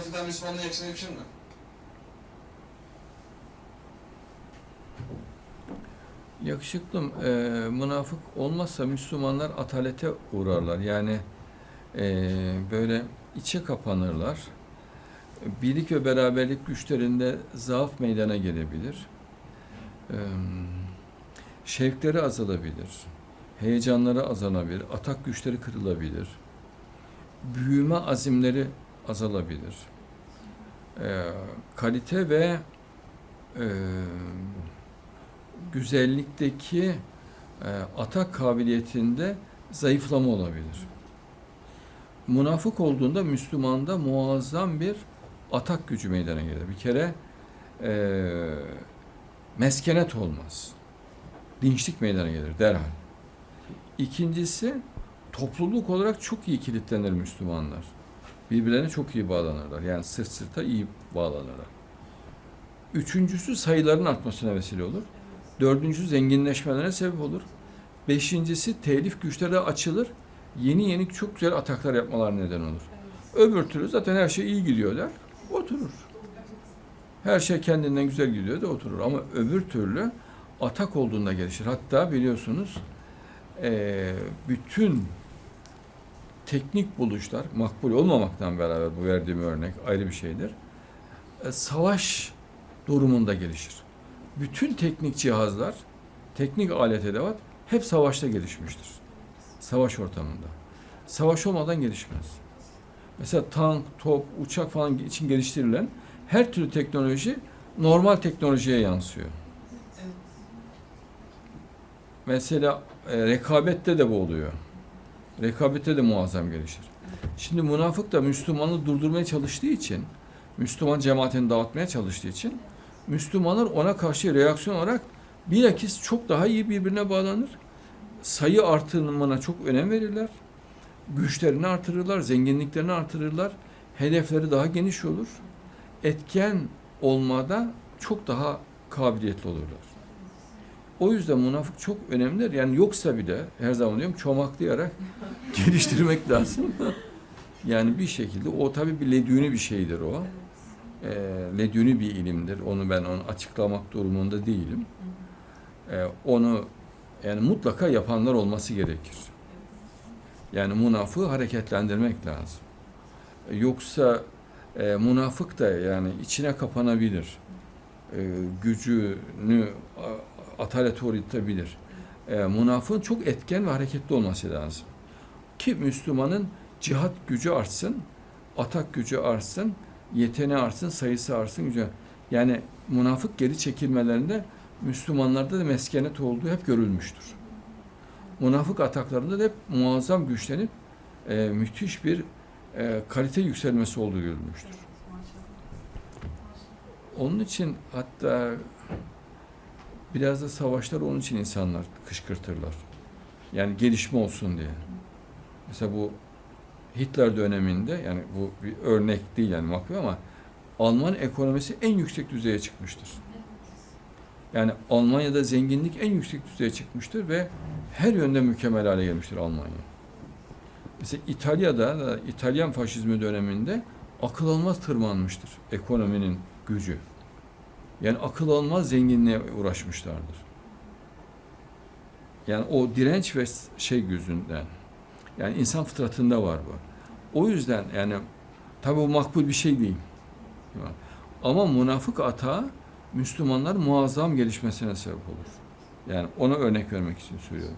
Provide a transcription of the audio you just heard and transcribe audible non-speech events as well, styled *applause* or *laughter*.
münafıklar Müslümanlığa yakışabilir mi? Yakışıklım, e, münafık olmazsa Müslümanlar atalete uğrarlar. Yani e, böyle içe kapanırlar. Birlik ve beraberlik güçlerinde zaaf meydana gelebilir. E, şevkleri azalabilir. Heyecanları azalabilir. Atak güçleri kırılabilir. Büyüme azimleri azalabilir. E, kalite ve e, güzellikteki e, atak kabiliyetinde zayıflama olabilir. Münafık olduğunda Müslümanda muazzam bir atak gücü meydana gelir. Bir kere e, meskenet olmaz. Dinçlik meydana gelir derhal. İkincisi topluluk olarak çok iyi kilitlenir Müslümanlar. Birbirlerine çok iyi bağlanırlar. Yani sırt sırta iyi bağlanırlar. Üçüncüsü sayıların artmasına vesile olur. Dördüncüsü zenginleşmelerine sebep olur. Beşincisi telif güçleri açılır. Yeni yeni çok güzel ataklar yapmalar neden olur. Öbür türlü zaten her şey iyi gidiyor der, oturur. Her şey kendinden güzel gidiyor da oturur. Ama öbür türlü atak olduğunda gelişir. Hatta biliyorsunuz bütün teknik buluşlar, makbul olmamaktan beraber bu verdiğim örnek ayrı bir şeydir. E, savaş durumunda gelişir bütün teknik cihazlar, teknik alet edevat hep savaşta gelişmiştir. Savaş ortamında. Savaş olmadan gelişmez. Mesela tank, top, uçak falan için geliştirilen her türlü teknoloji normal teknolojiye yansıyor. Mesela e, rekabette de bu oluyor. Rekabette de muazzam gelişir. Şimdi münafık da Müslümanlığı durdurmaya çalıştığı için, Müslüman cemaatini dağıtmaya çalıştığı için Müslümanlar ona karşı reaksiyon olarak bilakis çok daha iyi birbirine bağlanır. Sayı artırımına çok önem verirler. Güçlerini artırırlar, zenginliklerini artırırlar. Hedefleri daha geniş olur. Etken olmada çok daha kabiliyetli olurlar. O yüzden münafık çok önemlidir. Yani yoksa bile her zaman diyorum çomaklayarak *laughs* geliştirmek lazım. yani bir şekilde o tabii bir ledüni bir şeydir o e, ledüni bir ilimdir. Onu ben onu açıklamak durumunda değilim. E, onu yani mutlaka yapanlar olması gerekir. Yani münafığı hareketlendirmek lazım. E, yoksa e, münafık da yani içine kapanabilir. E, gücünü a- atalete uğratabilir. E, münafığın çok etken ve hareketli olması lazım. Ki Müslümanın cihat gücü artsın, atak gücü artsın, yeteneği artsın, sayısı artsın, gücü. Yani münafık geri çekilmelerinde Müslümanlarda da meskenet olduğu hep görülmüştür. Münafık ataklarında da hep muazzam güçlenip e, müthiş bir e, kalite yükselmesi olduğu görülmüştür. Onun için hatta biraz da savaşlar onun için insanlar kışkırtırlar. Yani gelişme olsun diye. Mesela bu Hitler döneminde yani bu bir örnek değil yani makbul ama Alman ekonomisi en yüksek düzeye çıkmıştır. Yani Almanya'da zenginlik en yüksek düzeye çıkmıştır ve her yönde mükemmel hale gelmiştir Almanya. Mesela İtalya'da da İtalyan faşizmi döneminde akıl almaz tırmanmıştır ekonominin gücü. Yani akıl almaz zenginliğe uğraşmışlardır. Yani o direnç ve şey yüzünden. Yani insan fıtratında var bu. O yüzden yani tabi bu makbul bir şey değil. Ama münafık atağı Müslümanlar muazzam gelişmesine sebep olur. Yani ona örnek vermek için söylüyorum.